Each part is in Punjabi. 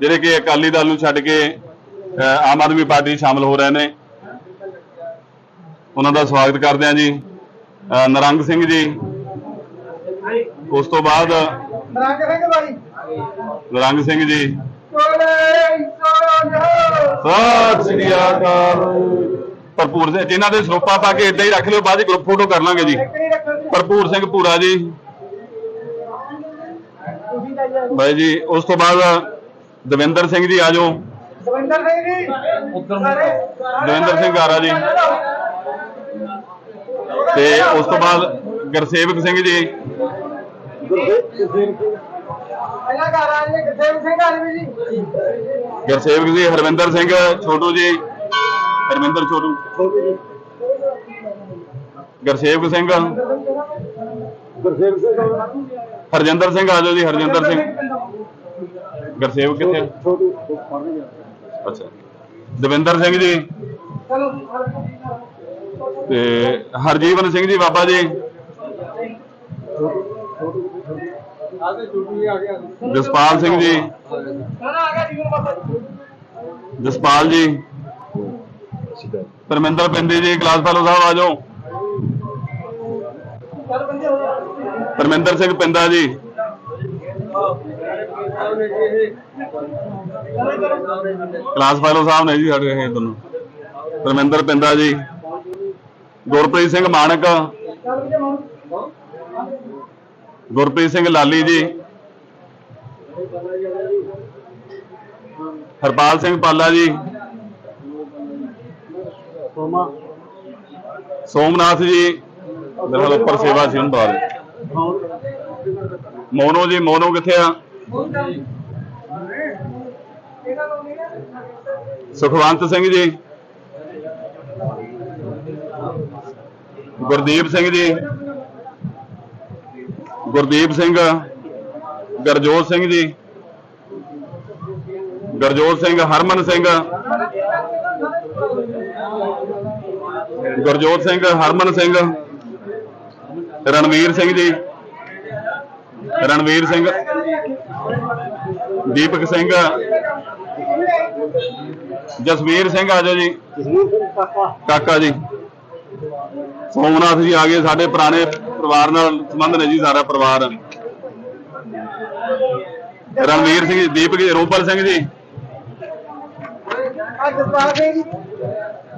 ਜਿਹੜੇ ਕਿ ਅਕਾਲੀ ਦਲ ਨੂੰ ਛੱਡ ਕੇ ਆਮ ਆਦਮੀ ਪਾਰਟੀ ਸ਼ਾਮਲ ਹੋ ਰਹੇ ਨੇ। ਉਹਨਾਂ ਦਾ ਸਵਾਗਤ ਕਰਦੇ ਹਾਂ ਜੀ। ਨਰੰਗ ਸਿੰਘ ਜੀ। ਉਸ ਤੋਂ ਬਾਅਦ ਨਰੰਗ ਸਿੰਘ ਜੀ। ਸਤਿ ਸ੍ਰੀ ਅਕਾਲ। ਭਰਪੂਰ ਸਿੰਘ ਜਿਨ੍ਹਾਂ ਦੇ ਸਰੂਪਾ ਪਾ ਕੇ ਏਦਾਂ ਹੀ ਰੱਖ ਲਿਓ ਬਾਅਦ ਚ ਗਰੁੱਪ ਫੋਟੋ ਕਰ ਲਾਂਗੇ ਜੀ। ਭਰਪੂਰ ਸਿੰਘ ਤਾਂ ਜੀ ਬਾਈ ਜੀ ਉਸ ਤੋਂ ਬਾਅਦ ਦਵਿੰਦਰ ਸਿੰਘ ਜੀ ਆਜੋ ਦਵਿੰਦਰ ਸਿੰਘ ਜੀ ਉਧਰ ਦਵਿੰਦਰ ਸਿੰਘ ਗਾਰਾ ਜੀ। ਤੇ ਉਸ ਤੋਂ ਬਾਅਦ ਗੁਰਸੇਵਕ ਸਿੰਘ ਜੀ। ਪਹਿਲਾਂ ਘਰ ਆ ਜੀ ਕਿੱਥੇ ਸਿੰਘ ਆ ਜੀ ਜੀ। ਗੁਰਸੇਵਕ ਜੀ ਹਰਵਿੰਦਰ ਸਿੰਘ ਛੋਟੂ ਜੀ। ਹਰਵਿੰਦਰ ਛੋਟੂ। ਗੁਰਸੇਵਕ ਸਿੰਘ। ਗੁਰਸੇਵ ਸਿੰਘ। ਹਰਜਿੰਦਰ ਸਿੰਘ ਆਜੋ ਜੀ ਹਰਜਿੰਦਰ ਸਿੰਘ। ਗੁਰਸੇਵਕ ਕਿੱਥੇ ਆ? ਛੋਟੂ ਅੱਛਾ। ਦਵਿੰਦਰ ਸਿੰਘ ਜੀ। ਤੇ ਹਰਜੀਵਨ ਸਿੰਘ ਜੀ ਬਾਬਾ ਜੀ। ਛੋਟੂ ਆ ਜਸਪਾਲ ਸਿੰਘ ਜੀ। ਆ ਗਿਆ ਜਸਪਾਲ ਜੀ। ਪਰਮਿੰਦਰ ਪਿੰਦੀ ਜੀ ਕਲਾਸ ਫੈਲੋ ਸਾਹਿਬ ਆਜੋ ਚੱਲ ਬੰਦੇ ਹੋ ਜਾ ਪਰਮਿੰਦਰ ਸਿੰਘ ਪਿੰਦਾ ਜੀ। ਕਲਾਸ ਫੈਲੋ ਸਾਹਿਬ ਨੇ ਜੀ ਸਾਡੇ ਇਹ ਦੋਨੋਂ ਪਰਮਿੰਦਰ ਪਿੰਦਾ ਜੀ। ਗੁਰਪ੍ਰੀਤ ਸਿੰਘ ਮਾਨਕ। ਗੁਰਪ੍ਰੀਤ ਸਿੰਘ ਲਾਲੀ ਜੀ। ਹਰਪਾਲ ਸਿੰਘ ਪਾਲਾ ਜੀ। ਸੋਮਾ। ਸੋਮਨਾਥ ਜੀ। ਮੇਰੇ ਨਾਲ ਉੱਪਰ ਸੇਵਾ ਸੀ ਉਹਨੂੰ ਦੇ ਮੋਨੋ ਜੀ ਮੋਨੋ ਕਿੱਥੇ ਆ? ਸੁਖਵੰਤ ਸਿੰਘ ਜੀ। ਗੁਰਦੀਪ ਸਿੰਘ ਜੀ। ਗੁਰਦੀਪ ਸਿੰਘ। ਗਰਜੋਤ ਸਿੰਘ ਜੀ। ਗਰਜੋਤ ਸਿੰਘ, ਹਰਮਨ ਸਿੰਘ। ਗੁਰਜੋਤ ਸਿੰਘ, ਹਰਮਨ ਸਿੰਘ। ਰਣਵੀਰ ਸਿੰਘ ਜੀ। ਰਣਵੀਰ ਸਿੰਘ, ਦੀਪਕ ਸਿੰਘ, ਜਸਵੀਰ ਸਿੰਘ ਆ ਜਾਓ ਜੀ। ਕਾਕਾ ਜੀ। ਸੋਮਨਾਥ ਜੀ ਆ ਗਏ, ਸਾਡੇ ਪੁਰਾਣੇ ਪਰਿਵਾਰ ਨਾਲ ਸੰਬੰਧ ਨੇ ਜੀ, ਸਾਰਾ ਪਰਿਵਾਰ। ਰਣਵੀਰ ਸਿੰਘ ਜੀ, ਦੀਪਕ ਜੀ, ਰੂਪਲ ਸਿੰਘ ਜੀ।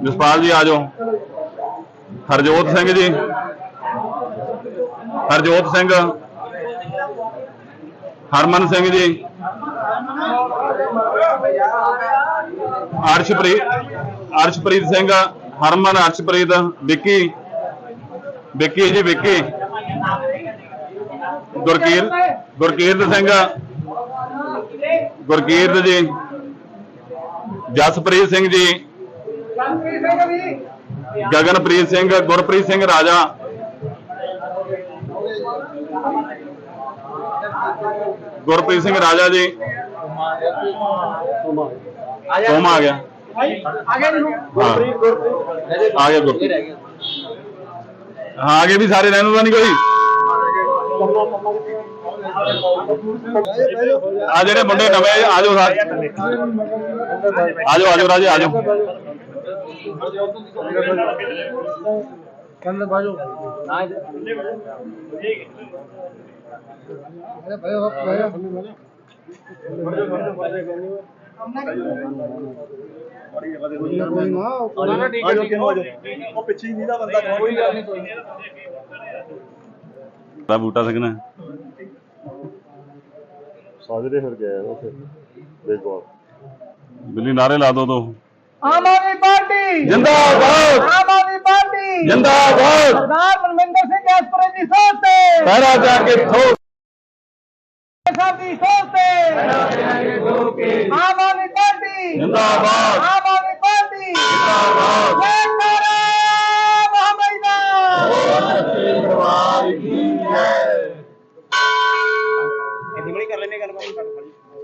ਜਸਪਾਲ ਜੀ ਆ ਜਾਓ। ਹਰਜੋਤ ਸਿੰਘ ਜੀ। ਹਰਜੋਤ ਸਿੰਘ ਹਰਮਨ ਸਿੰਘ ਜੀ। ਅਰਸ਼ਪ੍ਰੀਤ ਅਰਸ਼ਪ੍ਰੀਤ ਸਿੰਘ, ਹਰਮਨ, ਅਰਸ਼ਪ੍ਰੀਤ, ਵਿੱਕੀ ਵਿੱਕੀ ਜੀ, ਵਿੱਕੀ। ਗੁਰਕੀਰ, ਗੁਰਕੀਰਤ ਸਿੰਘ। ਗੁਰਕੀਰਤ ਜੀ। ਜਸਪ੍ਰੀਤ ਸਿੰਘ ਜੀ। ਗਗਨਪ੍ਰੀਤ ਸਿੰਘ, ਗੁਰਪ੍ਰੀਤ ਸਿੰਘ ਰਾਜਾ। ਗੁਰਪ੍ਰੀਤ ਸਿੰਘ ਰਾਜਾ ਜੀ। ਸੋਮਾ ਆ ਗਿਆ। ਆ ਗਿਆ ਹਾਂ ਗੁਰਪ੍ਰੀਤ। ਹਾਂ, ਆ ਗਏ ਵੀ ਸਾਰੇ, ਰਹਿਣ ਦਾ ਨਹੀਂ ਕੋਈ। ਆ ਜਿਹੜੇ ਮੁੰਡੇ ਨਵੇਂ, ਆ ਜਾਓ ਸਾਰੇ ਆ ਜਾਓ ਆ ਜਾਓ ਰਾਜੇ, ਆ ਜਾਓ। ਕੰਨ ਬਾਜੋ ਨਾ ਅਰੇ ਭਾਈ ਉਹ ਭਾਈ ਕੋਈ ਨਾ ਕੋਈ ਨਾ ਠੀਕ ਹੈ ਠੀਕ ਹੈ ਉਹ ਪਿੱਛੇ ਹੀ ਨਹੀਂ ਜਿੰਦਾਬਾਦ। ਸਰਦਾਰ ਮਨਮਿੰਦਰ ਸਿੰਘ ਐਸਪਰੇ ਦੀ ਸੋਚ ਤੇ। ਪਹਿਰਾ ਜਾ ਕੇ ਠੋਕ। ਸਾਹਿਬ ਦੀ ਸੋਚ ਤੇ। ਆਮ ਆਦਮੀ ਪਾਰਟੀ। ਜਿੰਦਾਬਾਦ। ਆਮ ਆਦਮੀ ਪਾਰਟੀ। ਜਿੰਦਾਬਾਦ। ਜੈਕਾਰਾ ਮੁਹੰਮਦ ਦਾ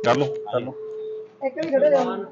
ਕਰ ਲੋ ਕਰ ਲੋ ਇੱਕ ਵੀ ਖੜੇ ਜਾਓ